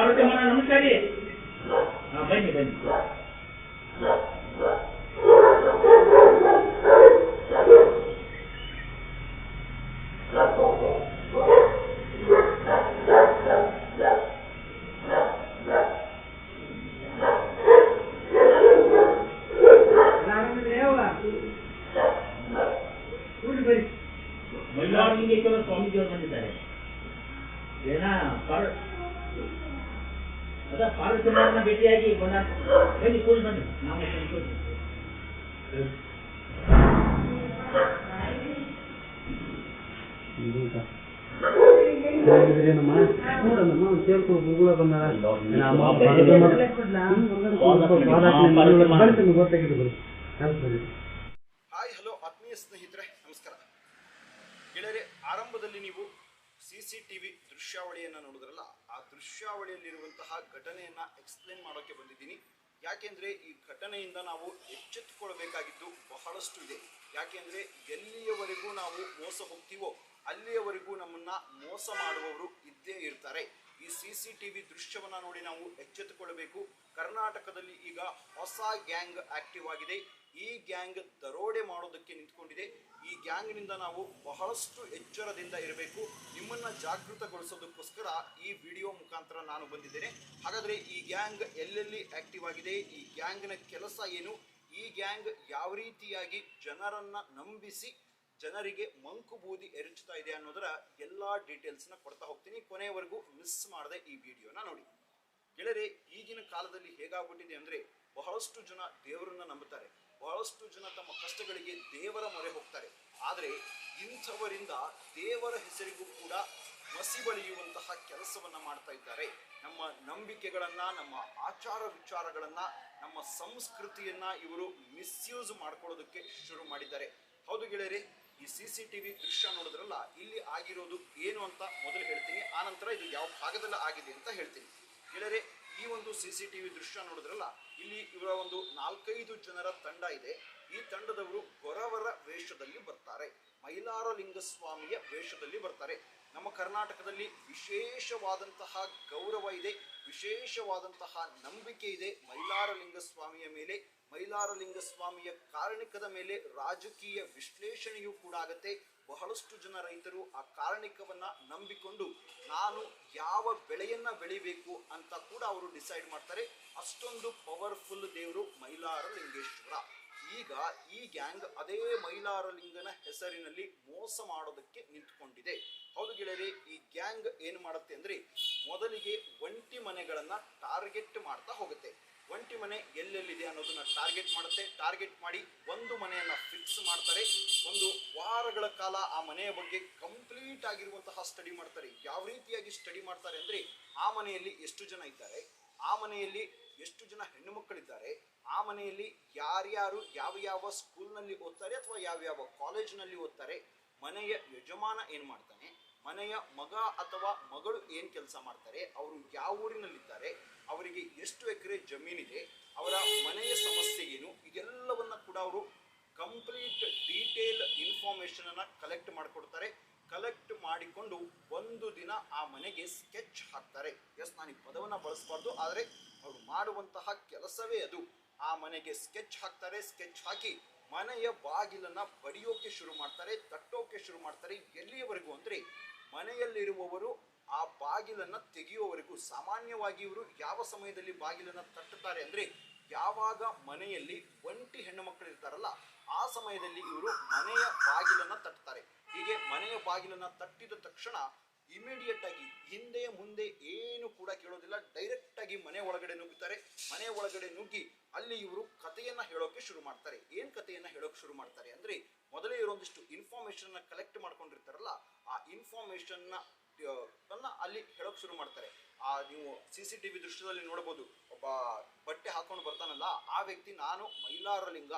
ಪಾರ್ವತಮ್ಮನ ನಮಸ್ಕಾರ ರೀ. ಹಾಂ ಬನ್ನಿ ಬನ್ನಿ. ಮೈಲಾರಲಿಂಗೇಶ್ವರ ಸ್ವಾಮೀಜಿಯವರು ಬಂದಿದ್ದಾರೆ ಏನ ಪಾರ್ ಅದ ಪಾರ್ವತಮ್ಮನ ಭೇಟಿಯಾಗಿ ಬಂದ ಬನ್ನಿ. ನಾವು ನೋಡಮ್ಮ ಸೇರ್ಕೊಂಡು ಗುರುಗಳ ಗೊತ್ತಾಗಿದ್ದು ಹಾಯ್ ಹಲೋ ಆತ್ಮೀಯ ಸ್ನೇಹಿತರೆ. ನಮಸ್ಕಾರ. ಗೆಳೆಯರೆ ಆರಂಭದಲ್ಲಿ ನೀವು ಸಿಸಿ ಟಿವಿ ದೃಶ್ಯಾವಳಿಯನ್ನು ನೋಡಿದ್ರಲ್ಲ, ಆ ದೃಶ್ಯಾವಳಿಯಲ್ಲಿರುವಂತಹ ಘಟನೆಯನ್ನ ಎಕ್ಸ್ಪ್ಲೇನ್ ಮಾಡೋಕೆ ಬಂದಿದ್ದೀನಿ. ಯಾಕೆಂದ್ರೆ ಈ ಘಟನೆಯಿಂದ ನಾವು ಎಚ್ಚೆತ್ತುಕೊಳ್ಬೇಕಾಗಿದ್ದು ಬಹಳಷ್ಟು ಇದೆ. ಯಾಕೆಂದ್ರೆ ಎಲ್ಲಿಯವರೆಗೂ ನಾವು ಮೋಸ ಹೋಗ್ತೀವೋ, ಅಲ್ಲಿಯವರೆಗೂ ನಮ್ಮನ್ನ ಮೋಸ ಮಾಡುವವರು ಇದ್ದೇ ಇರ್ತಾರೆ. ಈ ಸಿ ಸಿ ಟಿ ವಿ ದೃಶ್ಯವನ್ನ ನೋಡಿ ನಾವು ಎಚ್ಚೆತ್ತುಕೊಳ್ಳಬೇಕು ಕರ್ನಾಟಕದಲ್ಲಿ ಈಗ ಹೊಸ ಗ್ಯಾಂಗ್ ಆಕ್ಟಿವ್ ಆಗಿದೆ. ಈ ಗ್ಯಾಂಗ್ ದರೋಡೆ ಮಾಡೋದಕ್ಕೆ ನಿಂತ್ಕೊಂಡಿದೆ. ಈ ಗ್ಯಾಂಗ್ನಿಂದ ನಾವು ಬಹಳಷ್ಟು ಎಚ್ಚರದಿಂದ ಇರಬೇಕು. ನಿಮ್ಮನ್ನ ಜಾಗೃತಗೊಳಿಸೋದಕ್ಕೋಸ್ಕರ ಈ ವಿಡಿಯೋ ಮುಖಾಂತರ ನಾನು ಬಂದಿದ್ದೇನೆ. ಹಾಗಾದ್ರೆ ಈ ಗ್ಯಾಂಗ್ ಎಲ್ಲೆಲ್ಲಿ ಆಕ್ಟಿವ್ ಆಗಿದೆ? ಈ ಗ್ಯಾಂಗ್ನ ಕೆಲಸ ಏನು? ಈ ಗ್ಯಾಂಗ್ ಯಾವ ರೀತಿಯಾಗಿ ಜನರನ್ನ ನಂಬಿಸಿ ಜನರಿಗೆ ಮಂಕು ಬೂದಿ ಎರಚುತ್ತಾ ಇದೆ ಅನ್ನೋದರ ಎಲ್ಲಾ ಡೀಟೇಲ್ಸ್ನ ಕೊಡ್ತಾ ಹೋಗ್ತೀನಿ. ಕೊನೆಯವರೆಗೂ ಮಿಸ್ ಮಾಡದೆ ಈ ವಿಡಿಯೋನ ನೋಡಿ. ಗೆಳೆಯರೆ, ಈಗಿನ ಕಾಲದಲ್ಲಿ ಹೇಗಾಗ್ಬಿಟ್ಟಿದೆ ಅಂದರೆ ಬಹಳಷ್ಟು ಜನ ದೇವರನ್ನ ನಂಬುತ್ತಾರೆ. ಬಹಳಷ್ಟು ಜನ ತಮ್ಮ ಕಷ್ಟಗಳಿಗೆ ದೇವರ ಮೊರೆ ಹೋಗ್ತಾರೆ. ಆದರೆ ಇಂಥವರಿಂದ ದೇವರ ಹೆಸರಿಗೂ ಕೂಡ ಮಸಿ ಬಳಿಯುವಂತಹ ಕೆಲಸವನ್ನ ಮಾಡ್ತಾ ಇದ್ದಾರೆ. ನಮ್ಮ ನಂಬಿಕೆಗಳನ್ನ, ನಮ್ಮ ಆಚಾರ ವಿಚಾರಗಳನ್ನ, ನಮ್ಮ ಸಂಸ್ಕೃತಿಯನ್ನ ಇವರು ಮಿಸ್ಯೂಸ್ ಮಾಡ್ಕೊಳ್ಳೋದಕ್ಕೆ ಶುರು ಮಾಡಿದ್ದಾರೆ. ಹೌದು ಗೆಳೆಯರೆ, ಈ ಸಿ ಸಿ ಟಿವಿ ದೃಶ್ಯ ನೋಡಿದ್ರಲ್ಲ, ಇಲ್ಲಿ ಆಗಿರೋದು ಏನು ಅಂತ ಮೊದಲು ಹೇಳ್ತೀನಿ, ಆನಂತರ ಇದು ಯಾವ ಭಾಗದಲ್ಲಿ ಆಗಿದೆ ಅಂತ ಹೇಳ್ತೀನಿ. ಗೆಳೆಯರೆ, ಈ ಒಂದು ಸಿ ಸಿ ಟಿವಿ ದೃಶ್ಯ ನೋಡಿದ್ರಲ್ಲ, ಇಲ್ಲಿ ಇವರ ಒಂದು ನಾಲ್ಕೈದು ಜನರ ತಂಡ ಇದೆ. ಈ ತಂಡದವರು ಗೊರವರ ವೇಷದಲ್ಲಿ ಬರ್ತಾರೆ. ಮೈಲಾರ ಲಿಂಗಸ್ವಾಮಿಯ ವೇಷದಲ್ಲಿ ಬರ್ತಾರೆ. ನಮ್ಮ ಕರ್ನಾಟಕದಲ್ಲಿ ವಿಶೇಷವಾದಂತಹ ಗೌರವ ಇದೆ. ವಿಶೇಷವಾದಂತಹ ನಂಬಿಕೆ ಇದೆ ಮೈಲಾರಲಿಂಗಸ್ವಾಮಿಯ ಮೇಲೆ. ಮೈಲಾರಲಿಂಗಸ್ವಾಮಿಯ ಕಾರಣಿಕದ ಮೇಲೆ ರಾಜಕೀಯ ವಿಶ್ಲೇಷಣೆಯೂ ಕೂಡ ಆಗತ್ತೆ. ಬಹಳಷ್ಟು ಜನ ರೈತರು ಆ ಕಾರಣಿಕವನ್ನ ನಂಬಿಕೊಂಡು ನಾನು ಯಾವ ಬೆಳೆಯನ್ನ ಬೆಳಿಬೇಕು ಅಂತ ಕೂಡ ಅವರು ಡಿಸೈಡ್ ಮಾಡ್ತಾರೆ. ಅಷ್ಟೊಂದು ಪವರ್ಫುಲ್ ದೇವರು ಮೈಲಾರಲಿಂಗೇಶ್ವರ. ಈಗ ಈ ಗ್ಯಾಂಗ್ ಅದೇ ಮೈಲಾರಲಿಂಗನ ಹೆಸರಿನಲ್ಲಿ ಮೋಸ ಮಾಡೋದಕ್ಕೆ ನಿಂತ್ಕೊಂಡಿದೆ. ಹೌದು ಗೆಳೆಯರಿ, ಈ ಗ್ಯಾಂಗ್ ಏನು ಮಾಡುತ್ತೆ ಅಂದ್ರೆ ಮೊದಲಿಗೆ ಒಂಟಿ ಮನೆಗಳನ್ನು ಟಾರ್ಗೆಟ್ ಮಾಡ್ತಾ ಹೋಗುತ್ತೆ. ಒಂಟಿ ಮನೆ ಎಲ್ಲೆಲ್ಲಿದೆ ಅನ್ನೋದನ್ನ ಟಾರ್ಗೆಟ್ ಮಾಡುತ್ತೆ. ಟಾರ್ಗೆಟ್ ಮಾಡಿ ಒಂದು ಮನೆಯನ್ನ ಫಿಕ್ಸ್ ಮಾಡ್ತಾರೆ. ಒಂದು ವಾರಗಳ ಕಾಲ ಆ ಮನೆಯ ಬಗ್ಗೆ ಕಂಪ್ಲೀಟ್ ಆಗಿರುವಂತಹ ಸ್ಟಡಿ ಮಾಡ್ತಾರೆ. ಯಾವ ರೀತಿಯಾಗಿ ಸ್ಟಡಿ ಮಾಡ್ತಾರೆ ಅಂದ್ರೆ ಆ ಮನೆಯಲ್ಲಿ ಎಷ್ಟು ಜನ ಇದ್ದಾರೆ, ಆ ಮನೆಯಲ್ಲಿ ಎಷ್ಟು ಜನ ಹೆಣ್ಣು ಮಕ್ಕಳಿದ್ದಾರೆ ಆ ಮನೆಯಲ್ಲಿ ಯಾರ್ಯಾರು ಯಾವ ಯಾವ ಸ್ಕೂಲ್ನಲ್ಲಿ ಓದ್ತಾರೆ ಅಥವಾ ಯಾವ ಯಾವ ಕಾಲೇಜ್ನಲ್ಲಿ ಓದ್ತಾರೆ, ಮನೆಯ ಯಜಮಾನ ಏನು ಮಾಡ್ತಾನೆ, ಮನೆಯ ಮಗ ಅಥವಾ ಮಗಳು ಏನು ಕೆಲಸ ಮಾಡ್ತಾರೆ, ಅವರು ಯಾವ ಊರಿನಲ್ಲಿದ್ದಾರೆ, ಅವರಿಗೆ ಎಷ್ಟು ಎಕರೆ ಜಮೀನಿದೆ, ಅವರ ಮನೆಯ ಸಮಸ್ಯೆ ಏನು, ಇದೆಲ್ಲವನ್ನ ಕೂಡ ಅವರು ಕಂಪ್ಲೀಟ್ ಡೀಟೇಲ್ ಇನ್ಫಾರ್ಮೇಶನ್ ಅನ್ನ ಕಲೆಕ್ಟ್ ಮಾಡಿಕೊಡ್ತಾರೆ. ಕಲೆಕ್ಟ್ ಮಾಡಿಕೊಂಡು ಒಂದು ದಿನ ಆ ಮನೆಗೆ ಸ್ಕೆಚ್ ಹಾಕ್ತಾರೆ. ಎಸ್, ನಾನು ಈ ಪದವನ್ನ ಬಳಸಬಾರ್ದು, ಆದರೆ ಅವರು ಮಾಡುವಂತಹ ಕೆಲಸವೇ ಅದು. ಆ ಮನೆಗೆ ಸ್ಕೆಚ್ ಹಾಕ್ತಾರೆ, ಸ್ಕೆಚ್ ಹಾಕಿ ಮನೆಯ ಬಾಗಿಲನ್ನ ಬಡಿಯೋಕೆ ಶುರು ಮಾಡ್ತಾರೆ, ತಟ್ಟೋಕೆ ಶುರು ಮಾಡ್ತಾರೆ. ಎಲ್ಲಿಯವರೆಗೂ ಅಂದ್ರೆ ಮನೆಯಲ್ಲಿರುವವರು ಆ ಬಾಗಿಲನ್ನ ತೆಗೆಯುವವರೆಗೂ, ಸಾಮಾನ್ಯವಾಗಿ ಇವರು ಯಾವ ಸಮಯದಲ್ಲಿ ಬಾಗಿಲನ್ನ ತಟ್ಟುತ್ತಾರೆ ಅಂದ್ರೆ ಯಾವಾಗ ಮನೆಯಲ್ಲಿ ಒಂಟಿ ಹೆಣ್ಣು ಮಕ್ಕಳು ಇರ್ತಾರಲ್ಲ, ಆ ಸಮಯದಲ್ಲಿ ಇವರು ಮನೆಯ ಬಾಗಿಲನ್ನ ತಟ್ಟುತ್ತಾರೆ ಹೀಗೆ ಮನೆಯ ಬಾಗಿಲನ್ನ ತಟ್ಟಿದ ತಕ್ಷಣ ಇಮಿಡಿಯೇಟ್ ಆಗಿ ಹಿಂದೆ ಮುಂದೆ ಏನು ಕೂಡ ಕೇಳೋದಿಲ್ಲ ಡೈರೆಕ್ಟ್ ಆಗಿ ಮನೆ ಒಳಗಡೆ ನುಗ್ಗುತ್ತಾರೆ. ಮನೆ ಒಳಗಡೆ ನುಗ್ಗಿ ಅಲ್ಲಿ ಇವರು ಕಥೆಯನ್ನು ಹೇಳೋಕೆ ಶುರು ಮಾಡ್ತಾರೆ. ಏನ್ ಕಥೆಯನ್ನ ಹೇಳೋಕೆ ಶುರು ಮಾಡ್ತಾರೆ ಅಂದ್ರೆ ಮೊದಲೇ ಇರೋಂದಿಷ್ಟು ಇನ್ಫಾರ್ಮೇಶನ್ ಕಲೆಕ್ಟ್ ಮಾಡ್ಕೊಂಡಿರ್ತಾರಲ್ಲ, ಆ ಇನ್ಫಾರ್ಮೇಶನ್ ತನ್ನ ಅಲ್ಲಿ ಹೇಳೋಕೆ ಶುರು ಮಾಡ್ತಾರೆ. ಆ, ನೀವು ಸಿ ಸಿ ಟಿವಿ ದೃಶ್ಯದಲ್ಲಿ ನೋಡಬಹುದು ಒಬ್ಬ ಬಟ್ಟೆ ಹಾಕೊಂಡು ಬರ್ತಾನಲ್ಲ, ಆ ವ್ಯಕ್ತಿ ನಾನು ಮೈಲಾರಲಿಂಗ,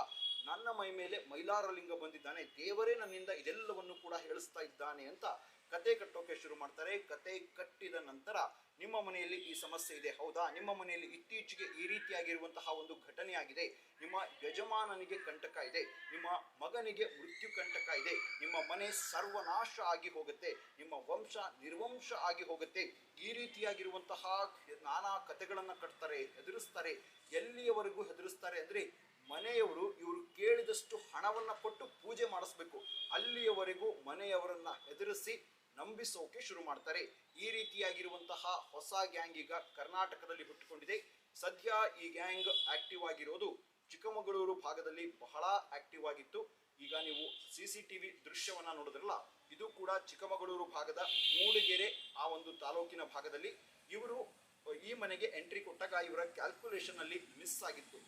ನನ್ನ ಮೈ ಮೇಲೆ ಮೈಲಾರಲಿಂಗ ಬಂದಿದ್ದಾನೆ, ದೇವರೇ ನನ್ನಿಂದ ಇದೆಲ್ಲವನ್ನು ಕೂಡ ಹೇಳಿಸ್ತಾ ಇದ್ದಾನೆ ಅಂತ ಕತೆ ಕಟ್ಟೋಕೆ ಶುರು ಮಾಡ್ತಾರೆ. ಕತೆ ಕಟ್ಟಿದ ನಂತರ ನಿಮ್ಮ ಮನೆಯಲ್ಲಿ ಈ ಸಮಸ್ಯೆ ಇದೆ. ಹೌದಾ? ನಿಮ್ಮ ಮನೆಯಲ್ಲಿ ಇತ್ತೀಚೆಗೆ ಈ ರೀತಿಯಾಗಿರುವಂತಹ ಒಂದು ಘಟನೆ ಆಗಿದೆ. ನಿಮ್ಮ ಯಜಮಾನನಿಗೆ ಕಂಟಕ ಇದೆ. ನಿಮ್ಮ ಮಗನಿಗೆ ಮೃತ್ಯು ಕಂಟಕ ಇದೆ. ನಿಮ್ಮ ಮನೆ ಸರ್ವನಾಶ ಆಗಿ ಹೋಗುತ್ತೆ. ನಿಮ್ಮ ವಂಶ ನಿರ್ವಂಶ ಆಗಿ ಹೋಗುತ್ತೆ. ಈ ರೀತಿಯಾಗಿರುವಂತಹ ನಾನಾ ಕತೆಗಳನ್ನು ಕಟ್ತಾರೆ, ಹೆದರಿಸ್ತಾರೆ. ಎಲ್ಲಿಯವರೆಗೂ ಹೆದರಿಸ್ತಾರೆ ಅಂದ್ರೆ ಮನೆಯವರು ಇವರು ಕೇಳಿದಷ್ಟು ಹಣವನ್ನು ಕೊಟ್ಟು ಪೂಜೆ ಮಾಡಿಸ್ಬೇಕು. ಅಲ್ಲಿಯವರೆಗೂ ಮನೆಯವರನ್ನ ಹೆದರಿಸಿ ನಂಬಿಸೋಕೆ ಶುರು ಮಾಡ್ತಾರೆ. ಈ ರೀತಿಯಾಗಿರುವಂತಹ ಹೊಸ ಗ್ಯಾಂಗ್ ಈಗ ಕರ್ನಾಟಕದಲ್ಲಿ ಹುಟ್ಟಿಕೊಂಡಿದೆ. ಸದ್ಯ ಈ ಗ್ಯಾಂಗ್ ಆಕ್ಟಿವ್ ಆಗಿರೋದು ಚಿಕ್ಕಮಗಳೂರು ಭಾಗದಲ್ಲಿ ಬಹಳ ಆಕ್ಟಿವ್ ಆಗಿತ್ತು. ಈಗ ನೀವು ಸಿ ಸಿ ಟಿವಿ ದೃಶ್ಯವನ್ನ ನೋಡಿದ್ರಲ್ಲ, ಇದು ಕೂಡ ಚಿಕ್ಕಮಗಳೂರು ಭಾಗದ ಮೂಡಿಗೆರೆ ಆ ಒಂದು ತಾಲೂಕಿನ ಭಾಗದಲ್ಲಿ. ಇವರು ಈ ಮನೆಗೆ ಎಂಟ್ರಿ ಕೊಟ್ಟಾಗ ಇವರ ಕ್ಯಾಲ್ಕುಲೇಷನ್ ಅಲ್ಲಿ ಮಿಸ್ ಆಗಿತ್ತು.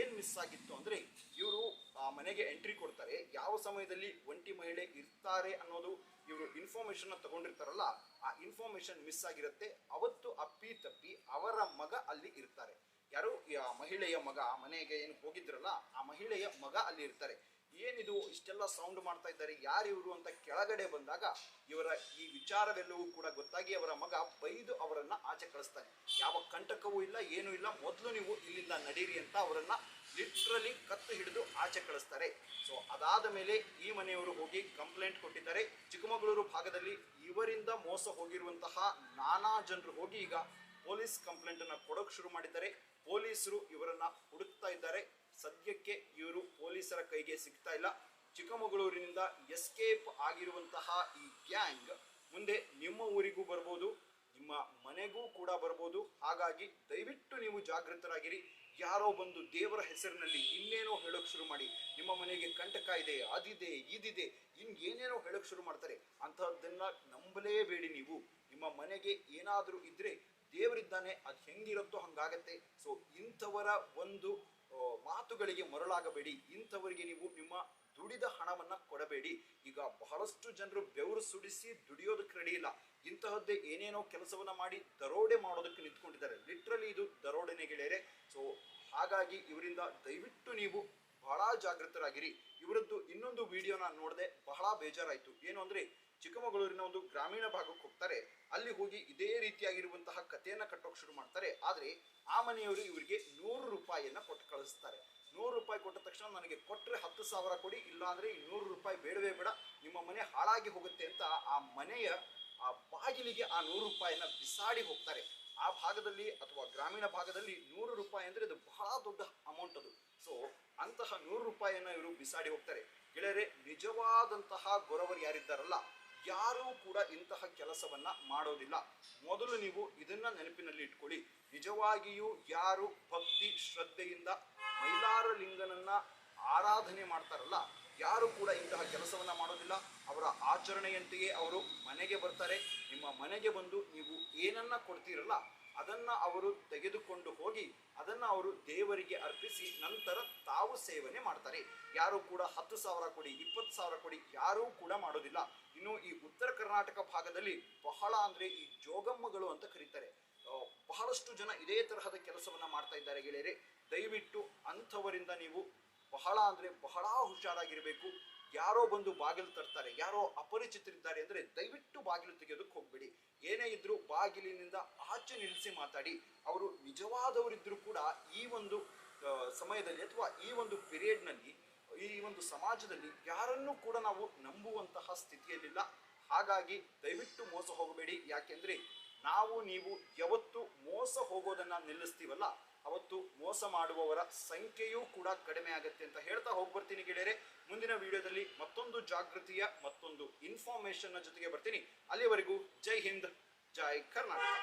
ಏನ್ ಮಿಸ್ ಆಗಿತ್ತು ಅಂದ್ರೆ ಇವರು ಆ ಮನೆಗೆ ಎಂಟ್ರಿ ಕೊಡ್ತಾರೆ. ಯಾವ ಸಮಯದಲ್ಲಿ ಒಂಟಿ ಮಹಿಳೆ ಇರ್ತಾರೆ ಅನ್ನೋದು ಇವರು ಇನ್ಫಾರ್ಮೇಶನ್ ತಗೊಂಡಿರ್ತಾರಲ್ಲ, ಆ ಇನ್ಫಾರ್ಮೇಶನ್ ಮಿಸ್ ಆಗಿರುತ್ತೆ. ಅವತ್ತು ಅಪ್ಪಿ ತಪ್ಪಿ ಅವರ ಮಗ ಅಲ್ಲಿ ಇರ್ತಾರೆ. ಯಾರು? ಆ ಮಹಿಳೆಯ ಮಗ. ಮನೆಗೆ ಏನು ಹೋಗಿದ್ರಲ್ಲ, ಆ ಮಹಿಳೆಯ ಮಗ ಅಲ್ಲಿ ಇರ್ತಾರೆ. ಏನಿದು? ಇಷ್ಟೆಲ್ಲ ಸೌಂಡ್ ಮಾಡ್ತಾ ಇದ್ದಾರೆ. ಯಾರು ಇವರು ಅಂತ ಕೆಳಗಡೆ ಬಂದಾಗ ಇವರ ಈ ವಿಚಾರವೆಲ್ಲವೂ ಕೂಡ ಗೊತ್ತಾಗಿ ಅವರ ಮಗ ಬೈದು ಅವರನ್ನ ಆಚೆ ಕಳಿಸ್ತಾನೆ. ಯಾವ ಕಂಟಕವೂ ಇಲ್ಲ, ಏನೂ ಇಲ್ಲ. ಮೊದಲು ನೀವು ಇಲ್ಲಿಂದ ನಡೀರಿ ಅಂತ ಅವರನ್ನ ಲಿಟ್ರಲಿ ಕತ್ತು ಹಿಡಿದು ಆಚೆ ಕಳಿಸ್ತಾರೆ. ಸೊ ಅದಾದ ಮೇಲೆ ಈ ಮನೆಯವರು ಹೋಗಿ ಕಂಪ್ಲೇಂಟ್ ಕೊಟ್ಟಿದ್ದಾರೆ. ಚಿಕ್ಕಮಗಳೂರು ಭಾಗದಲ್ಲಿ ಇವರಿಂದ ಮೋಸ ಹೋಗಿರುವಂತಹ ನಾನಾ ಜನರು ಹೋಗಿ ಈಗ ಪೊಲೀಸ್ ಕಂಪ್ಲೇಂಟ್ ಅನ್ನ ಕೊಡೋಕೆ ಶುರು ಮಾಡಿದ್ದಾರೆ. ಪೊಲೀಸರು ಇವರನ್ನ ಹುಡುಕ್ತಾ ಇದ್ದಾರೆ. ಸದ್ಯಕ್ಕೆ ಇವರು ಪೊಲೀಸರ ಕೈಗೆ ಸಿಗ್ತಾ ಇಲ್ಲ. ಚಿಕ್ಕಮಗಳೂರಿನಿಂದ ಎಸ್ಕೇಪ್ ಆಗಿರುವಂತಹ ಈ ಗ್ಯಾಂಗ್ ಮುಂದೆ ನಿಮ್ಮ ಊರಿಗೂ ಬರ್ಬೋದು. ಮನೆಗೂ ಕೂಡ ಬರ್ಬೋದು. ಹಾಗಾಗಿ ದಯವಿಟ್ಟು ನೀವು ಜಾಗೃತರಾಗಿರಿ. ಯಾರೋ ಬಂದು ದೇವರ ಹೆಸರಿನಲ್ಲಿ ಇನ್ನೇನೋ ಹೇಳೋಕೆ ಶುರು ಮಾಡಿ. ನಿಮ್ಮ ಮನೆಗೆ ಕಂಟಕ ಇದೆ, ಅದಿದೆ, ಇದಿದೆ, ಇನ್ ಏನೇನೋ ಹೇಳೋಕೆ ಶುರು ಮಾಡ್ತಾರೆ. ಅಂತಹದ್ದೆಲ್ಲ ನಂಬಲೇಬೇಡಿ ನೀವು. ನಿಮ್ಮ ಮನೆಗೆ ಏನಾದರೂ ಇದ್ರೆ ದೇವರಿದ್ದಾನೆ, ಅದು ಹೆಂಗಿರುತ್ತೋ ಹಂಗಾಗತ್ತೆ. ಸೊ ಇಂಥವರ ಒಂದು ಮಾತುಗಳಿಗೆ ಮರಳಾಗಬೇಡಿ. ಇಂಥವರಿಗೆ ನೀವು ನಿಮ್ಮ ದುಡಿದ ಹಣವನ್ನ ಕೊಡಬೇಡಿ. ಈಗ ಬಹಳಷ್ಟು ಜನರು ಬೆವರು ಸುಡಿಸಿ ದುಡಿಯೋದಕ್ಕೆ ರೆಡಿ ಇಲ್ಲ. ಇಂತಹದ್ದೇ ಏನೇನೋ ಕೆಲಸವನ್ನ ಮಾಡಿ ದರೋಡೆ ಮಾಡೋದಕ್ಕೆ ನಿಂತ್ಕೊಂಡಿದ್ದಾರೆ. ಲಿಟ್ರಲಿ ಇದು ದರೋಡೆನೆ ಗೆಳೆಯರೆ. ಸೊ ಹಾಗಾಗಿ ಇವರಿಂದ ದಯವಿಟ್ಟು ನೀವು ಬಹಳ ಜಾಗೃತರಾಗಿರಿ. ಇವರದ್ದು ಇನ್ನೊಂದು ವಿಡಿಯೋನ ನೋಡದೆ, ಬಹಳ ಬೇಜಾರಾಯಿತು. ಏನು ಅಂದರೆ, ಚಿಕ್ಕಮಗಳೂರಿನ ಒಂದು ಗ್ರಾಮೀಣ ಭಾಗಕ್ಕೆ ಹೋಗ್ತಾರೆ. ಅಲ್ಲಿ ಹೋಗಿ ಇದೇ ರೀತಿಯಾಗಿರುವಂತಹ ಕಥೆಯನ್ನ ಕಟ್ಟೋಕೆ ಶುರು ಮಾಡ್ತಾರೆ. ಆದರೆ, ಆ ಮನೆಯವರು ಇವರಿಗೆ ನೂರು ರೂಪಾಯಿಯನ್ನು ಕೊಟ್ಟು ಕಳಿಸ್ತಾರೆ. ನೂರು ರೂಪಾಯಿ ಕೊಟ್ಟ ತಕ್ಷಣ ನನಗೆ ಕೊಟ್ಟರೆ ಹತ್ತು ಸಾವಿರ ಕೊಡಿ, ಇಲ್ಲಾಂದರೆ ಈ ನೂರು ರೂಪಾಯಿ ಬೇಡವೇ ಬೇಡ. ನಿಮ್ಮ ಮನೆ ಹಾಳಾಗಿ ಹೋಗುತ್ತೆ ಅಂತ ಆ ಮನೆಯ ಆ ಬಾಗಿಲಿಗೆ ಆ ನೂರು ರೂಪಾಯಿನ ಬಿಸಾಡಿ ಹೋಗ್ತಾರೆ. ಆ ಭಾಗದಲ್ಲಿ ಅಥವಾ ಗ್ರಾಮೀಣ ಭಾಗದಲ್ಲಿ ನೂರು ರೂಪಾಯಿ ಅಂದರೆ ಅದು ಬಹಳ ದೊಡ್ಡ ಅಮೌಂಟ್ ಅದು. ಸೊ ಅಂತಹ ನೂರು ರೂಪಾಯಿಯನ್ನು ಇವರು ಬಿಸಾಡಿ ಹೋಗ್ತಾರೆ. ಗೆಳೆಯರೆ, ನಿಜವಾದಂತಹ ಗೊರವರು ಯಾರಿದ್ದಾರಲ್ಲ ಯಾರೂ ಕೂಡ ಇಂತಹ ಕೆಲಸವನ್ನ ಮಾಡೋದಿಲ್ಲ. ಮೊದಲು ನೀವು ಇದನ್ನ ನೆನಪಿನಲ್ಲಿ ಇಟ್ಕೊಳ್ಳಿ. ನಿಜವಾಗಿಯೂ ಯಾರು ಭಕ್ತಿ ಶ್ರದ್ಧೆಯಿಂದ ಮೈಲಾರ ಲಿಂಗನನ್ನ ಆರಾಧನೆ ಮಾಡ್ತಾರಲ್ಲ, ಯಾರು ಕೂಡ ಇಂತಹ ಕೆಲಸವನ್ನ ಮಾಡೋದಿಲ್ಲ. ಅವರ ಆಚರಣೆಯಂತೆಯೇ ಅವರು ಮನೆಗೆ ಬರ್ತಾರೆ. ನಿಮ್ಮ ಮನೆಗೆ ಬಂದು ನೀವು ಏನನ್ನ ಕೊಡ್ತೀರಲ್ಲ, ಅದನ್ನ ಅವರು ತೆಗೆದುಕೊಂಡು ಹೋಗಿ, ಅದನ್ನ ಅವರು ದೇವರಿಗೆ ಅರ್ಪಿಸಿ ನಂತರ ತಾವು ಸೇವನೆ ಮಾಡ್ತಾರೆ. ಯಾರು ಕೂಡ ಹತ್ತು ಸಾವಿರ ಕೊಡಿ, ಇಪ್ಪತ್ತು ಸಾವಿರ ಕೊಡಿ, ಯಾರೂ ಕೂಡ ಮಾಡೋದಿಲ್ಲ. ಇನ್ನು ಈ ಉತ್ತರ ಕರ್ನಾಟಕ ಭಾಗದಲ್ಲಿ ಬಹಳ ಅಂದ್ರೆ ಈ ಜೋಗಮ್ಮಗಳು ಅಂತ ಕರೀತಾರೆ. ಬಹಳಷ್ಟು ಜನ ಇದೇ ತರಹದ ಕೆಲಸವನ್ನ ಮಾಡ್ತಾ ಇದ್ದಾರೆ ಗೆಳೆಯರೆ. ದಯವಿಟ್ಟು ಅಂಥವರಿಂದ ನೀವು ಬಹಳ ಅಂದ್ರೆ ಬಹಳ ಹುಷಾರಾಗಿರಬೇಕು. ಯಾರೋ ಬಂದು ಬಾಗಿಲು ತರ್ತಾರೆ, ಯಾರೋ ಅಪರಿಚಿತರಿದ್ದಾರೆ ಅಂದ್ರೆ ದಯವಿಟ್ಟು ಬಾಗಿಲು ತೆಗೆಯೋದಕ್ಕೆ ಹೋಗಬೇಡಿ. ಏನೇ ಇದ್ದರೂ ಬಾಗಿಲಿನಿಂದ ಆಚೆ ನಿಲ್ಲಿಸಿ ಮಾತಾಡಿ. ಅವರು ನಿಜವಾದವರಿದ್ದರೂ ಕೂಡ ಈ ಒಂದು ಸಮಯದಲ್ಲಿ ಅಥವಾ ಈ ಒಂದು ಪೀರಿಯಡ್ನಲ್ಲಿ ಈ ಒಂದು ಸಮಾಜದಲ್ಲಿ ಯಾರನ್ನೂ ಕೂಡ ನಾವು ನಂಬುವಂತಹ ಸ್ಥಿತಿಯಲ್ಲಿಲ್ಲ. ಹಾಗಾಗಿ ದಯವಿಟ್ಟು ಮೋಸ ಹೋಗಬೇಡಿ. ಯಾಕೆಂದ್ರೆ ನಾವು ನೀವು ಯಾವತ್ತು ಮೋಸ ಹೋಗೋದನ್ನ ನಿಲ್ಲಿಸ್ತೀವಲ್ಲ, ಅವತ್ತು ಮೋಸ ಮಾಡುವವರ ಸಂಖ್ಯೆಯೂ ಕೂಡ ಕಡಿಮೆ ಆಗುತ್ತೆ ಅಂತ ಹೇಳ್ತಾ ಹೋಗ್ಬರ್ತೀನಿ ಗೆಳೆಯರೆ. ಮುಂದಿನ ವಿಡಿಯೋದಲ್ಲಿ ಮತ್ತೊಂದು ಜಾಗೃತಿಯ ಮತ್ತೊಂದು ಇನ್ಫಾರ್ಮೇಶನ್ನ ಜೊತೆಗೆ ಬರ್ತೀನಿ. ಅಲ್ಲಿವರೆಗೂ ಜೈ ಹಿಂದ್, ಜೈ ಕರ್ನಾಟಕ.